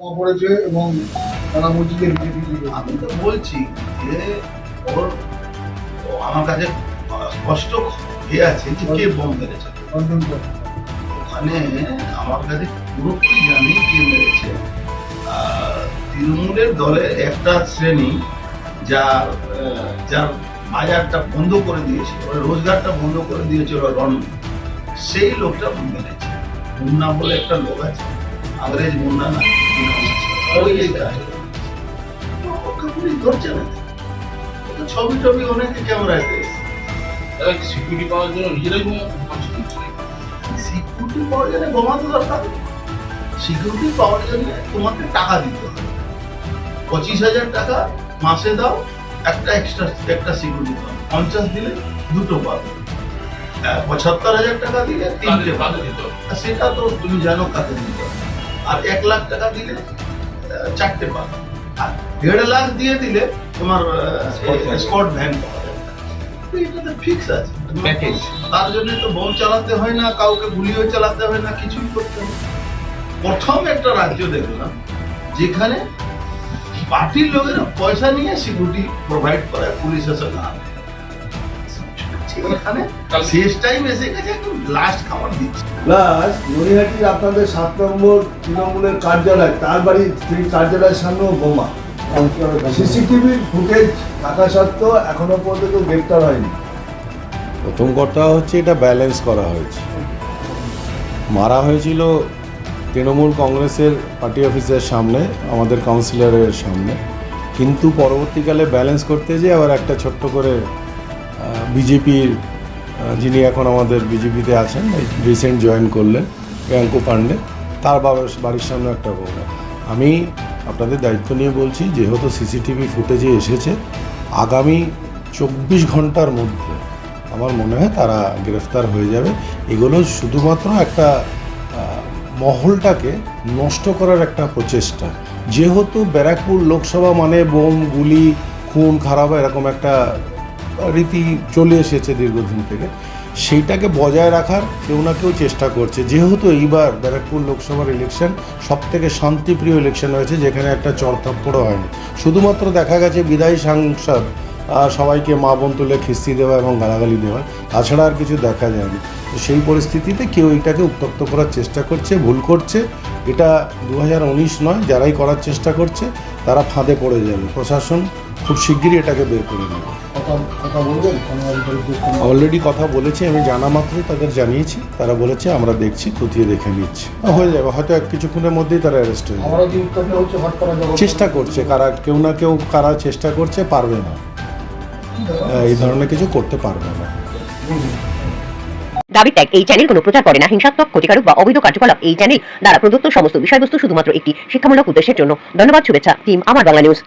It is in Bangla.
পড়েছে এবং তারা বলছে যে বিজেপি আমি তো বলছি যে ওর আমার কাছে স্পষ্ট হয়ে আছে যে কে বোম মেরেছে। ওখানে আমার কাছে পুরোপুরি জানি কে মেরেছে। তৃণমূলের দলের একটা শ্রেণি যা যার বাজারটা বন্ধ করে দিয়েছিল ওর রোজগারটা বন্ধ করে দিয়েছিল রন সেই লোকটা মেরেছে। মুন্না বলে একটা লোক আছে। আংরেজ মুন্না না। ধরছে না ছবি টবি অনেকে ক্যামেরাতে সিকিউরিটি পাওয়ার জন্য নিজেরাই বোমা ফাঁসি দিচ্ছে সিকিউরিটি পাওয়ার জন্য বোমা দরকার সিকিউরিটি পাওয়ার জন্য তোমাকে টাকা দিতে হবে। পঁচিশ হাজার টাকা মাসে দাও একটা এক্সট্রা একটা সিকিউরিটি পাবে পঞ্চাশ দিলে দুটো পাবে পঁচাত্তর হাজার টাকা দিলে তিনটে পাবে। সেটা তো তুমি জানো কাকে দিতে আর এক লাখ টাকা দিলে চারটে পাবে আর দেড় লাখ দিয়ে দিলে তোমার স্পট ভ্যান পাওয়া ফিক্স আছে। Package। তার জন্য তো বোম চালাতে হয় না কাউকে গুলিও চালাতে হয় না কিছুই করতে হয় প্রথম একটা রাজ্য দেখলাম যেখানে পার্টির লোকেরা পয়সা নিয়ে সিকিউরিটি প্রোভাইড করে পুলিশ এসে না। আনে। এখানে শেষ গেছে একদম লাস্ট খাবার দিচ্ছে। প্লাস নৈহাটির আপনাদের সাত নম্বর তৃণমূলের কার্যালয় তার বাড়ি সেই কার্যালয়ের সামনেও বোমা। সিসিটিভির ফুটেজ থাকা সত্ত্বেও এখনও পর্যন্ত গ্রেপ্তার হয়নি। প্রথম কথা হচ্ছে এটা ব্যালেন্স করা হয়েছে। মারা হয়েছিল তৃণমূল কংগ্রেসের পার্টি অফিসের সামনে আমাদের কাউন্সিলরের সামনে। কিন্তু পরবর্তীকালে ব্যালেন্স করতে যেয়ে আবার একটা ছোট্ট করে বিজেপির যিনি এখন আমাদের বিজেপিতে আছেন রিসেন্ট জয়েন করলেন, প্রিয়াঙ্কু পান্ডে, তার বাবার বাড়ির সামনে একটা বোমা আমি আপনাদের দায়িত্ব নিয়ে বলছি, যেহেতু সিসিটিভি ফুটেজে এসেছে, আগামী চব্বিশ ঘণ্টার মধ্যে আমার মনে হয় তারা গ্রেফতার হয়ে যাবে। এগুলো শুধুমাত্র একটা মহলটাকে নষ্ট করার একটা প্রচেষ্টা। যেহেতু ব্যারাকপুর লোকসভা মানে বোম, গুলি, খুন, খারাপ এরকম একটা রীতি চলে এসেছে দীর্ঘদিন থেকে। সেইটাকে বজায় রাখার কেউ না কেউ চেষ্টা করছে। যেহেতু এইবার ব্যারাকপুর লোকসভার ইলেকশন সব থেকে শান্তিপ্রিয় ইলেকশন হয়েছে, যেখানে একটা চড়থাপ্পড়ও হয়নি। শুধুমাত্র দেখা গেছে বিদায়ী সাংসদ সবাইকে মা বোন তুলে খিস্তি দেওয়া এবং গালাগালি দেওয়া। তাছাড়া আর কিছু দেখা যায়নি। তো সেই পরিস্থিতিতে কেউ এটাকে উত্তপ্ত করার চেষ্টা করছে, ভুল করছে। এটা দু নয়, যারাই করার চেষ্টা করছে, তারা ফাঁদে পড়ে যাবে। প্রশাসন খুব শিগগিরই এটাকে বের করে নেবে। অলরেডি কথা বলেছি, আমি জানা মাত্রই তাদের জানিয়েছি। তারা বলেছে, আমরা দেখছি, খতিয়ে দেখে নিচ্ছি। হয়ে যাবে, হয়তো এক কিছুক্ষণের মধ্যেই তারা অ্যারেস্ট হয়ে যাবে। চেষ্টা করছে, কারা কেউ না কেউ কারা চেষ্টা করছে, পারবে না। এই ধরনের কিছু করতে পারবে না। দাবি ত্যাগ এই চ্যানেল কোনো প্রচার করে না। হিংসাত্মক, ক্ষতিকারক বা অবৈধ কার্যকলাপ, এই চ্যানেল দ্বারা প্রদত্ত সমস্ত বিষয়বস্তু শুধুমাত্র একটি শিক্ষামূলক উদ্দেশ্যের জন্য। ধন্যবাদ, শুভেচ্ছা। টিম আমার বাংলা নিউজ